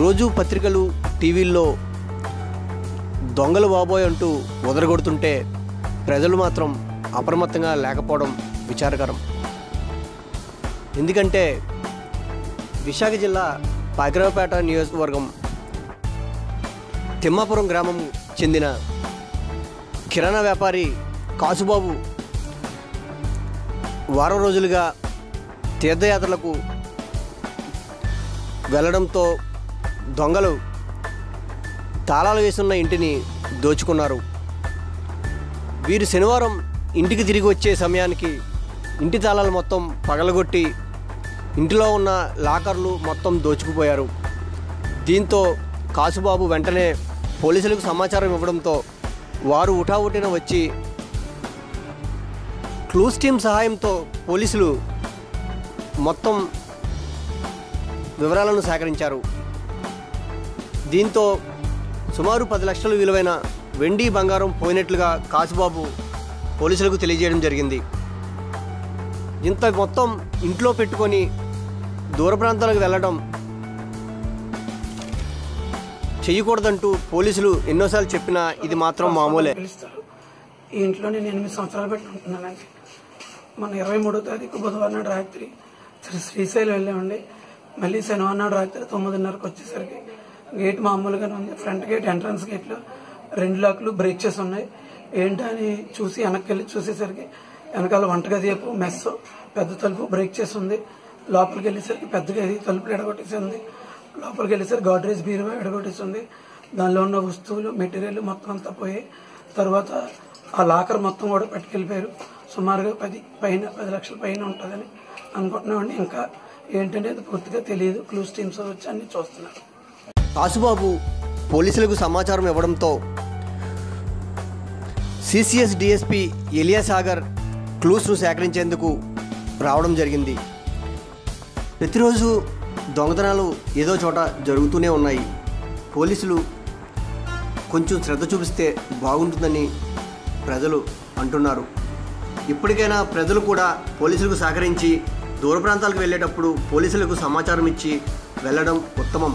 రోజు పత్రికలు టీవీల్లో దొంగలు బాబోయ్ అంటూ వదరగొడుతుంటే ప్రజలు మాత్రం అప్రమత్తంగా లేకపోవడం విచారకరం. ఎందుకంటే విశాఖ జిల్లా పాకిరావుపేట నియోజకవర్గం తిమ్మాపురం గ్రామం చెందిన కిరాణా వ్యాపారి కాసుబాబు వారం రోజులుగా తీర్థయాత్రలకు వెళ్ళడంతో దొంగలు తాళాలు వేసున్న ఇంటిని దోచుకున్నారు. వీరు శనివారం ఇంటికి తిరిగి వచ్చే సమయానికి ఇంటి తాళాలు మొత్తం పగలగొట్టి ఇంటిలో ఉన్న లాకర్లు మొత్తం దోచుకుపోయారు. దీంతో కాసుబాబు వెంటనే పోలీసులకు సమాచారం ఇవ్వడంతో వారు ఉటావుటిన వచ్చి క్లూస్ టీం సహాయంతో పోలీసులు మొత్తం వివరాలను సేకరించారు. దీంతో సుమారు పది లక్షల విలువైన వెండి బంగారం పోయినట్లుగా కాసుబాబు పోలీసులకు తెలియజేయడం జరిగింది. ఇంత మొత్తం ఇంట్లో పెట్టుకొని దూర ప్రాంతాలకు వెళ్ళడం చేయకూడదంటూ పోలీసులు ఎన్నోసార్లు చెప్పినా ఇది మాత్రం మామూలే. ఈ ఇంట్లో నేను ఎనిమిది సంవత్సరాలు పెట్టుకుంటున్నానండి మన ఇరవై మూడో తారీఖు బుధవారం నాడు రాత్రి శ్రీ శ్రీశైలం వెళ్ళామండి. మళ్ళీ శనివారం నాడు రాత్రి తొమ్మిదిన్నరకు వచ్చేసరికి గేట్ మామూలుగానే ఉంది. ఫ్రంట్ గేట్ ఎంట్రన్స్ గేట్లో రెండు లాక్లు బ్రేక్ చేసి ఉన్నాయి ఏంటని చూసి వెనక్కి వెళ్ళి చూసేసరికి వెనకాల వంటగది వైపు మెస్ పెద్ద తలుపు బ్రేక్ చేసి ఉంది. లోపలికి వెళ్ళేసరికి పెద్ద గది తలుపులు ఎడగొట్టేసి ఉంది. లోపలికి వెళ్ళేసరికి గాడ్రేజ్ బీరువా ఎడగొట్టేసి ఉంది. దానిలో ఉన్న వస్తువులు మెటీరియల్ మొత్తం అంతా పోయి తర్వాత ఆ లాకర్ మొత్తం కూడా పట్టుకెళ్ళిపోయారు. సుమారుగా పది పైన పది లక్షల పైన ఉంటుందని అనుకుంటున్నామండి. ఇంకా ఏంటంటే అది పూర్తిగా తెలియదు. క్లూస్ టీమ్స్ వచ్చి అన్ని చూస్తున్నారు. కాసుబాబు పోలీసులకు సమాచారం ఇవ్వడంతో సిసిఎస్ డిఎస్పి ఎలియా సాగర్ క్లూస్ను సేకరించేందుకు రావడం జరిగింది. ప్రతిరోజు దొంగతనాలు ఏదో చోట జరుగుతూనే ఉన్నాయి. పోలీసులు కొంచెం శ్రద్ధ చూపిస్తే బాగుంటుందని ప్రజలు అంటున్నారు. ఇప్పటికైనా ప్రజలు కూడా పోలీసులకు సహకరించి దూర ప్రాంతాలకు వెళ్ళేటప్పుడు పోలీసులకు సమాచారం ఇచ్చి వెళ్ళడం ఉత్తమం.